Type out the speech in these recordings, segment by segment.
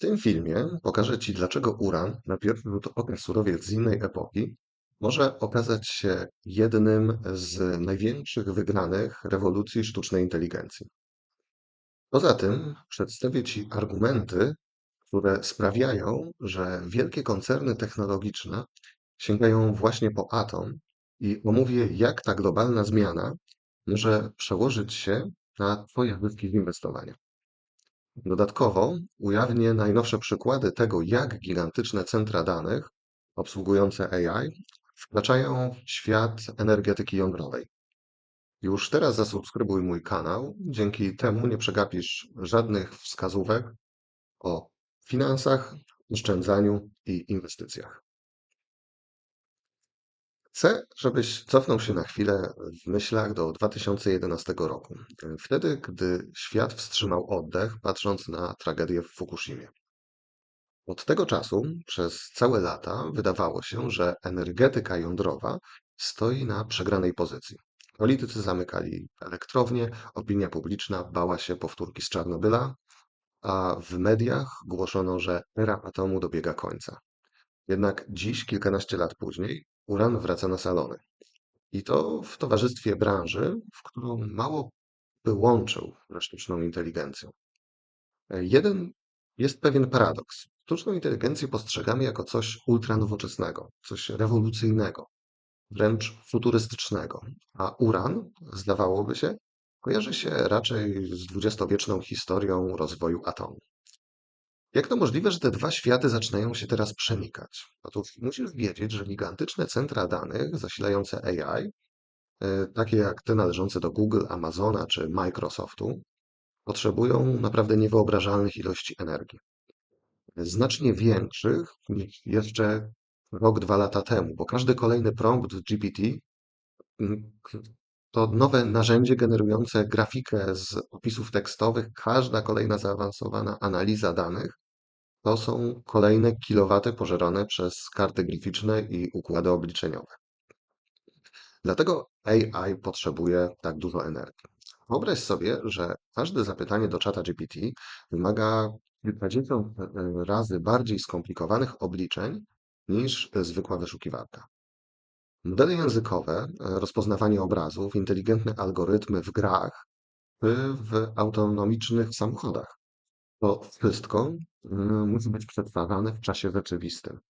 tym filmie pokażę Ci, dlaczego uran, na pierwszy rzut oka surowiec z innej epoki, może okazać się jednym z największych wygranych rewolucji sztucznej inteligencji. Poza tym przedstawię Ci argumenty, które sprawiają, że wielkie koncerny technologiczne sięgają właśnie po atom i omówię, jak ta globalna zmiana może przełożyć się na Twoje zyski z inwestowania. Dodatkowo ujawnię najnowsze przykłady tego, jak gigantyczne centra danych obsługujące AI wkraczają w świat energetyki jądrowej. Już teraz zasubskrybuj mój kanał, dzięki temu nie przegapisz żadnych wskazówek o finansach, oszczędzaniu i inwestycjach. Chcę, żebyś cofnął się na chwilę w myślach do 2011 roku, wtedy, gdy świat wstrzymał oddech, patrząc na tragedię w Fukushimie. Od tego czasu przez całe lata wydawało się, że energetyka jądrowa stoi na przegranej pozycji. Politycy zamykali elektrownie, opinia publiczna bała się powtórki z Czarnobyla, a w mediach głoszono, że era atomu dobiega końca. Jednak dziś, kilkanaście lat później, uran wraca na salony. I to w towarzystwie branży, w którą mało by łączył sztuczną inteligencją. Jeden jest pewien paradoks. Sztuczną inteligencję postrzegamy jako coś ultranowoczesnego, coś rewolucyjnego, wręcz futurystycznego, a uran, zdawałoby się, kojarzy się raczej z dwudziestowieczną historią rozwoju atomu. Jak to możliwe, że te dwa światy zaczynają się teraz przenikać? Otóż musisz wiedzieć, że gigantyczne centra danych zasilające AI, e, takie jak te należące do Google, Amazona czy Microsoftu, potrzebują naprawdę niewyobrażalnych ilości energii. Znacznie większych niż jeszcze rok, dwa lata temu, bo każdy kolejny prompt GPT to nowe narzędzie generujące grafikę z opisów tekstowych, każda kolejna zaawansowana analiza danych to są kolejne kilowaty pożerane przez karty graficzne i układy obliczeniowe. Dlatego AI potrzebuje tak dużo energii. Wyobraź sobie, że każde zapytanie do czata GPT wymaga kilkadziesiąt e, razy bardziej skomplikowanych obliczeń niż zwykła wyszukiwarka. Modele językowe, e, rozpoznawanie obrazów, inteligentne algorytmy w grach, w autonomicznych samochodach. To wszystko mm, musi być przetwarzane w czasie rzeczywistym.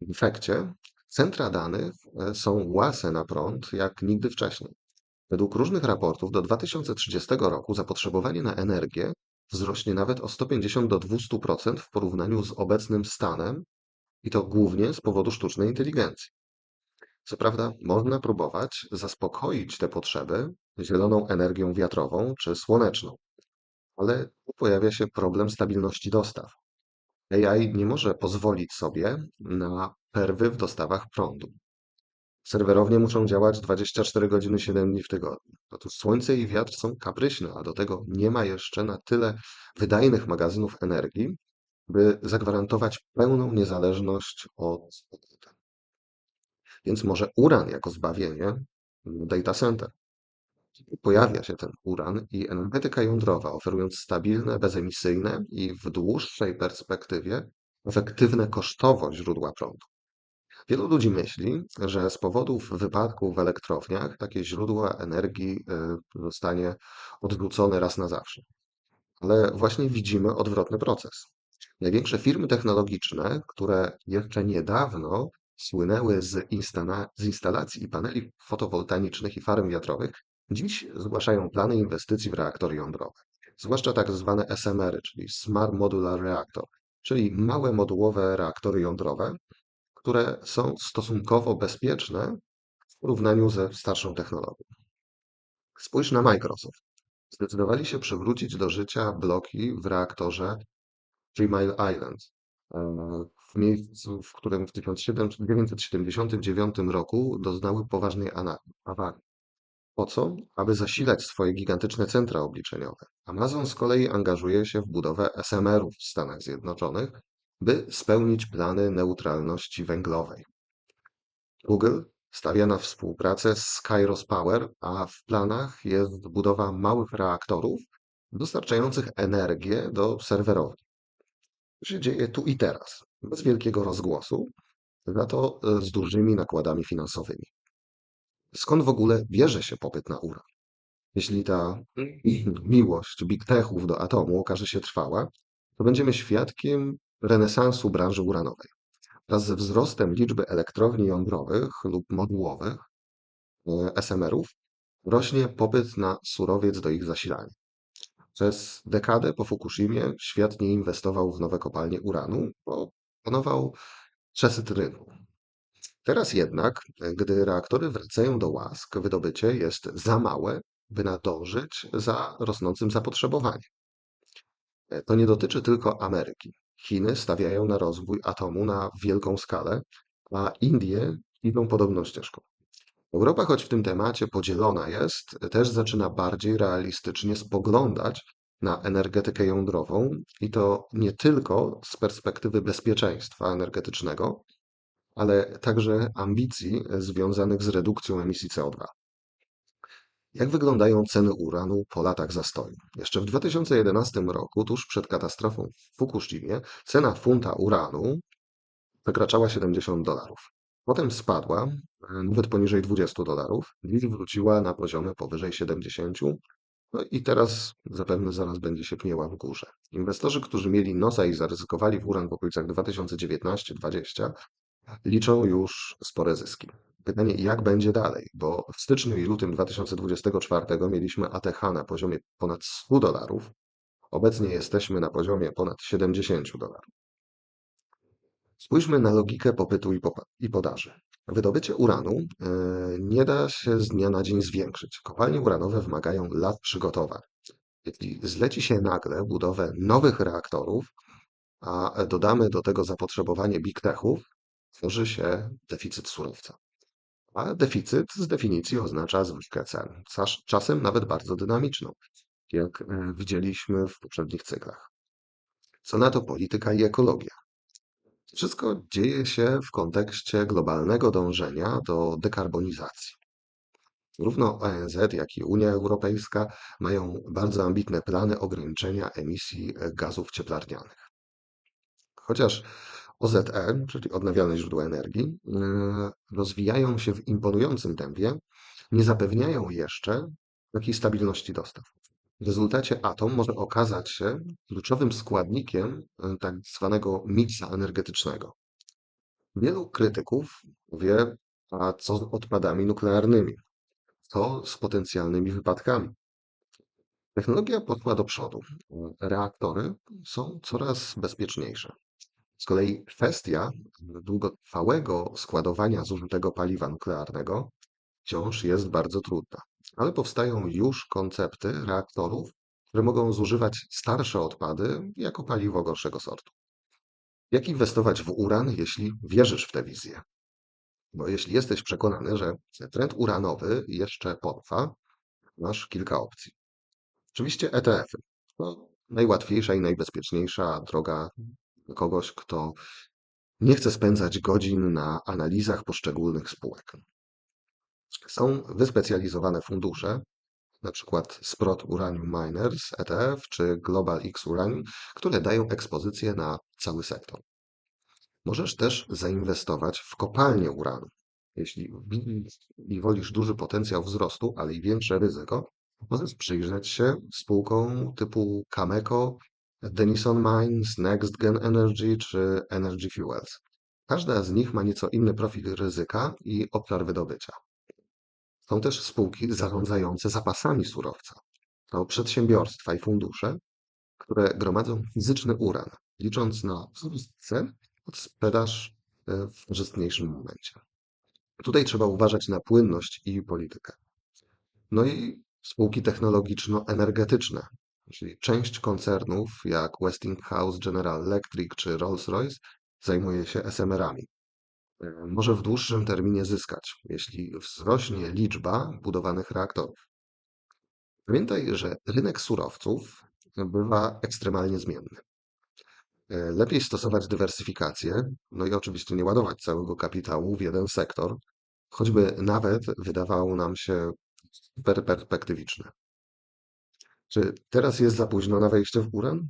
W efekcie centra danych e, są łase na prąd jak nigdy wcześniej. Według różnych raportów do 2030 roku zapotrzebowanie na energię wzrośnie nawet o 150 do 200% w porównaniu z obecnym stanem i to głównie z powodu sztucznej inteligencji. Co prawda, można próbować zaspokoić te potrzeby zieloną energią wiatrową czy słoneczną, ale tu pojawia się problem stabilności dostaw. AI nie może pozwolić sobie na perwy w dostawach prądu. Serwerownie muszą działać 24 godziny 7 dni w tygodniu. Otóż słońce i wiatr są kapryśne, a do tego nie ma jeszcze na tyle wydajnych magazynów energii, by zagwarantować pełną niezależność od. Więc może uran jako zbawienie data center. Pojawia się ten uran i energetyka jądrowa, oferując stabilne, bezemisyjne i w dłuższej perspektywie efektywne kosztowo źródła prądu. Wielu ludzi myśli, że z powodów wypadków w elektrowniach takie źródła energii y, zostanie odwrócone raz na zawsze. Ale właśnie widzimy odwrotny proces. Największe firmy technologiczne, które jeszcze niedawno słynęły z, instala z instalacji i paneli fotowoltaicznych i farm wiatrowych, dziś zgłaszają plany inwestycji w reaktory jądrowe. Zwłaszcza tak zwane SMR, czyli Smart Modular Reactor, czyli małe modułowe reaktory jądrowe, które są stosunkowo bezpieczne w porównaniu ze starszą technologią. Spójrz na Microsoft. Zdecydowali się przywrócić do życia bloki w reaktorze Three Mile Island, e, w miejscu, w którym w 1979 roku doznały poważnej awarii. Po co? Aby zasilać swoje gigantyczne centra obliczeniowe. Amazon z kolei angażuje się w budowę SMR-ów w Stanach Zjednoczonych, by spełnić plany neutralności węglowej. Google stawia na współpracę z Kairos Power, a w planach jest budowa małych reaktorów dostarczających energię do serwerowni. To się dzieje tu i teraz, bez wielkiego rozgłosu, za to e, z dużymi nakładami finansowymi. Skąd w ogóle bierze się popyt na uran? Jeśli ta miłość big techów do atomu okaże się trwała, to będziemy świadkiem renesansu branży uranowej. Wraz ze wzrostem liczby elektrowni jądrowych lub modułowych, e, SMR-ów, rośnie popyt na surowiec do ich zasilania. Przez dekadę po Fukushimie świat nie inwestował w nowe kopalnie uranu, bo panował przesyt rynku. Teraz jednak, gdy reaktory wracają do łask, wydobycie jest za małe, by nadążyć za rosnącym zapotrzebowaniem. To nie dotyczy tylko Ameryki. Chiny stawiają na rozwój atomu na wielką skalę, a Indie idą podobną ścieżką. Europa, choć w tym temacie podzielona jest, też zaczyna bardziej realistycznie spoglądać na energetykę jądrową i to nie tylko z perspektywy bezpieczeństwa energetycznego, ale także ambicji związanych z redukcją emisji CO2. Jak wyglądają ceny uranu po latach zastoju? Jeszcze w 2011 roku, tuż przed katastrofą w Fukushimie, cena funta uranu przekraczała 70 dolarów. Potem spadła e, nawet poniżej 20 dolarów, dziś wróciła na poziomy powyżej 70, no i teraz zapewne zaraz będzie się pnięła w górze. Inwestorzy, którzy mieli nosa i zaryzykowali w uran w okolicach 2019-2020, liczą już spore zyski. Pytanie, jak będzie dalej? Bo w styczniu i lutym 2024 mieliśmy ATH na poziomie ponad 100 dolarów. Obecnie jesteśmy na poziomie ponad 70 dolarów. Spójrzmy na logikę popytu i, podaży. Wydobycie uranu e, nie da się z dnia na dzień zwiększyć. Kopalnie uranowe wymagają lat przygotowań. Jeśli zleci się nagle budowę nowych reaktorów, a dodamy do tego zapotrzebowanie big techów, tworzy się deficyt surowca. A deficyt z definicji oznacza zwyżkę cen, czas- czasem nawet bardzo dynamiczną, jak e, widzieliśmy w poprzednich cyklach. Co na to polityka i ekologia? Wszystko dzieje się w kontekście globalnego dążenia do dekarbonizacji. Zarówno ONZ, jak i Unia Europejska mają bardzo ambitne plany ograniczenia emisji gazów cieplarnianych. Chociaż OZE, czyli odnawialne źródła energii, e, rozwijają się w imponującym tempie, nie zapewniają jeszcze takiej stabilności dostaw. W rezultacie atom może okazać się kluczowym składnikiem e, tak zwanego miksa energetycznego. Wielu krytyków wie, a co z odpadami nuklearnymi? Co z potencjalnymi wypadkami? Technologia poszła do przodu. Reaktory są coraz bezpieczniejsze. Z kolei kwestia długotrwałego składowania zużytego paliwa nuklearnego wciąż jest bardzo trudna, ale powstają już koncepty reaktorów, które mogą zużywać starsze odpady jako paliwo gorszego sortu. Jak inwestować w uran, jeśli wierzysz w tę wizję? Bo jeśli jesteś przekonany, że trend uranowy jeszcze potrwa, masz kilka opcji. Oczywiście ETF-y. To najłatwiejsza i najbezpieczniejsza droga kogoś, kto nie chce spędzać godzin na analizach poszczególnych spółek. Są wyspecjalizowane fundusze, na przykład Sprott Uranium Miners ETF czy Global X Uranium, które dają ekspozycję na cały sektor. Możesz też zainwestować w kopalnię uranu. Jeśli wolisz duży potencjał wzrostu, ale i większe ryzyko, możesz przyjrzeć się spółkom typu Cameco, Denison Mines, Next Gen Energy czy Energy Fuels. Każda z nich ma nieco inny profil ryzyka i obszar wydobycia. Są też spółki zarządzające zapasami surowca. To przedsiębiorstwa i fundusze, które gromadzą fizyczny uran, licząc na wzrost cen pod sprzedaż e, w korzystniejszym momencie. Tutaj trzeba uważać na płynność i politykę. No i spółki technologiczno-energetyczne, czyli część koncernów jak Westinghouse, General Electric czy Rolls-Royce zajmuje się SMR-ami. E, Może w dłuższym terminie zyskać, jeśli wzrośnie liczba budowanych reaktorów. Pamiętaj, że rynek surowców bywa ekstremalnie zmienny. E, Lepiej stosować dywersyfikację, no i oczywiście nie ładować całego kapitału w jeden sektor, choćby nawet wydawało nam się super perspektywiczne. Czy teraz jest za późno na wejście w uran?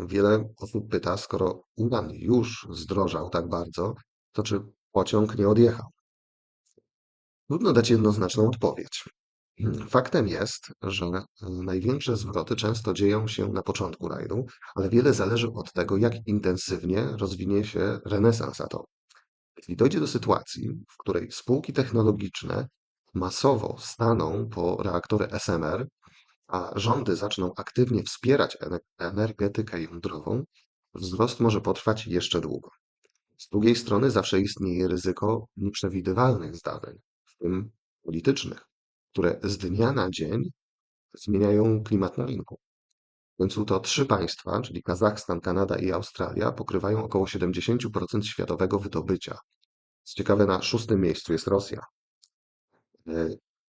Wiele osób pyta, skoro uran już zdrożał tak bardzo, to czy pociąg nie odjechał? Trudno dać jednoznaczną odpowiedź. Faktem jest, że e, największe zwroty często dzieją się na początku rajdu, ale wiele zależy od tego, jak intensywnie rozwinie się renesans atomu. Jeśli dojdzie do sytuacji, w której spółki technologiczne masowo staną po reaktory SMR, a rządy zaczną aktywnie wspierać energetykę jądrową, wzrost może potrwać jeszcze długo. Z drugiej strony zawsze istnieje ryzyko nieprzewidywalnych zdarzeń, w tym politycznych, które z dnia na dzień zmieniają klimat na rynku. W końcu to trzy państwa, czyli Kazachstan, Kanada i Australia, pokrywają około 70% światowego wydobycia. Co ciekawe, na szóstym miejscu jest Rosja.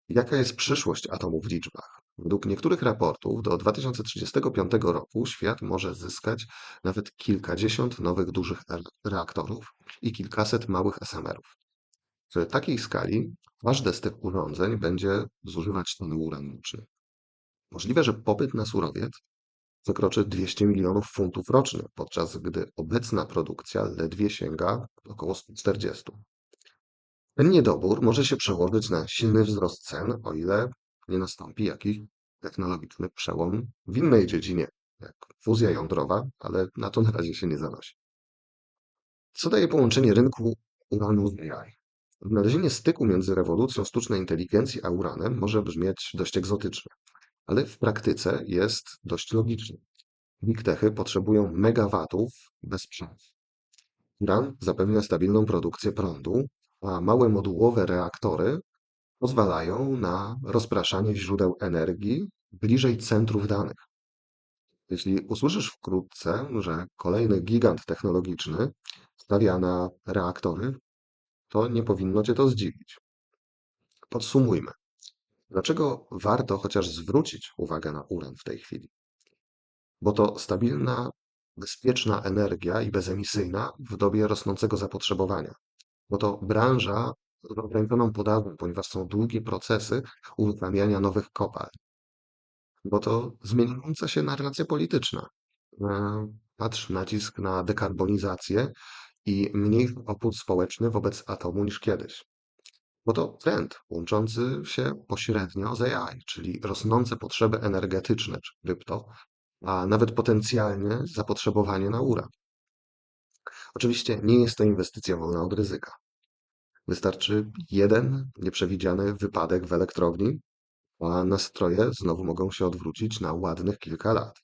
Jaka jest przyszłość atomu w liczbach? Według niektórych raportów do 2035 roku świat może zyskać nawet kilkadziesiąt nowych dużych reaktorów i kilkaset małych SMR-ów. W takiej skali każde z tych urządzeń będzie zużywać tony uraniczny. Możliwe, że popyt na surowiec przekroczy 200 milionów funtów rocznie, podczas gdy obecna produkcja ledwie sięga około 140. Ten niedobór może się przełożyć na silny wzrost cen, o ile nie nastąpi jakiś technologiczny przełom w innej dziedzinie, jak fuzja jądrowa, ale na to na razie się nie zanosi. Co daje połączenie rynku uranu z AI? Odnalezienie styku między rewolucją sztucznej inteligencji a uranem może brzmieć dość egzotycznie, ale w praktyce jest dość logiczne. Big potrzebują megawatów bez przerw. Uran zapewnia stabilną produkcję prądu, a małe modułowe reaktory pozwalają na rozpraszanie źródeł energii bliżej centrów danych. Jeśli usłyszysz wkrótce, że kolejny gigant technologiczny stawia na reaktory, to nie powinno cię to zdziwić. Podsumujmy. Dlaczego warto chociaż zwrócić uwagę na uran w tej chwili? Bo to stabilna, bezpieczna energia i bezemisyjna w dobie rosnącego zapotrzebowania. Bo to branża z ograniczoną podawą, ponieważ są długie procesy uruchamiania nowych kopalń. Bo to zmieniająca się narracja polityczna. E, patrz nacisk na dekarbonizację i mniej opór społeczny wobec atomu niż kiedyś. Bo to trend łączący się pośrednio z AI, czyli rosnące potrzeby energetyczne czy krypto, a nawet potencjalnie zapotrzebowanie na uran. Oczywiście nie jest to inwestycja wolna od ryzyka. Wystarczy jeden nieprzewidziany wypadek w elektrowni, a nastroje znowu mogą się odwrócić na ładnych kilka lat.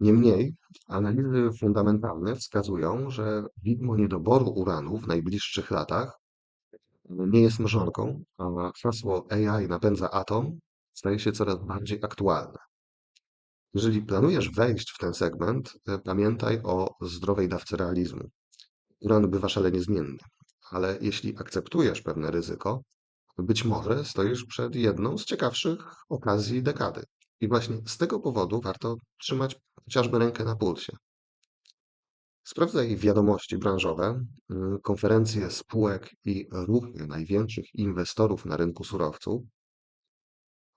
Niemniej analizy fundamentalne wskazują, że widmo niedoboru uranu w najbliższych latach nie jest mrzonką, a hasło AI napędza atom staje się coraz bardziej aktualne. Jeżeli planujesz wejść w ten segment, e, pamiętaj o zdrowej dawce realizmu. Uran bywa szalenie zmienny, ale jeśli akceptujesz pewne ryzyko, być może stoisz przed jedną z ciekawszych okazji dekady. I właśnie z tego powodu warto trzymać chociażby rękę na pulsie. Sprawdzaj wiadomości branżowe, y, konferencje spółek i ruchy największych inwestorów na rynku surowców.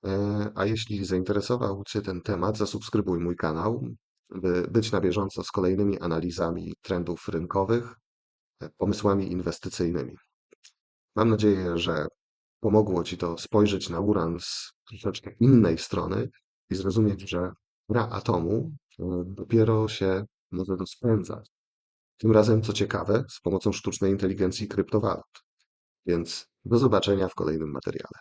E, a jeśli zainteresował Cię ten temat, zasubskrybuj mój kanał, by być na bieżąco z kolejnymi analizami trendów rynkowych, e, pomysłami inwestycyjnymi. Mam nadzieję, że pomogło Ci to spojrzeć na uran z troszeczkę innej strony i zrozumieć, że gra atomu y, dopiero się może rozpędzać. Tym razem, co ciekawe, z pomocą sztucznej inteligencji i kryptowalut. Więc do zobaczenia w kolejnym materiale.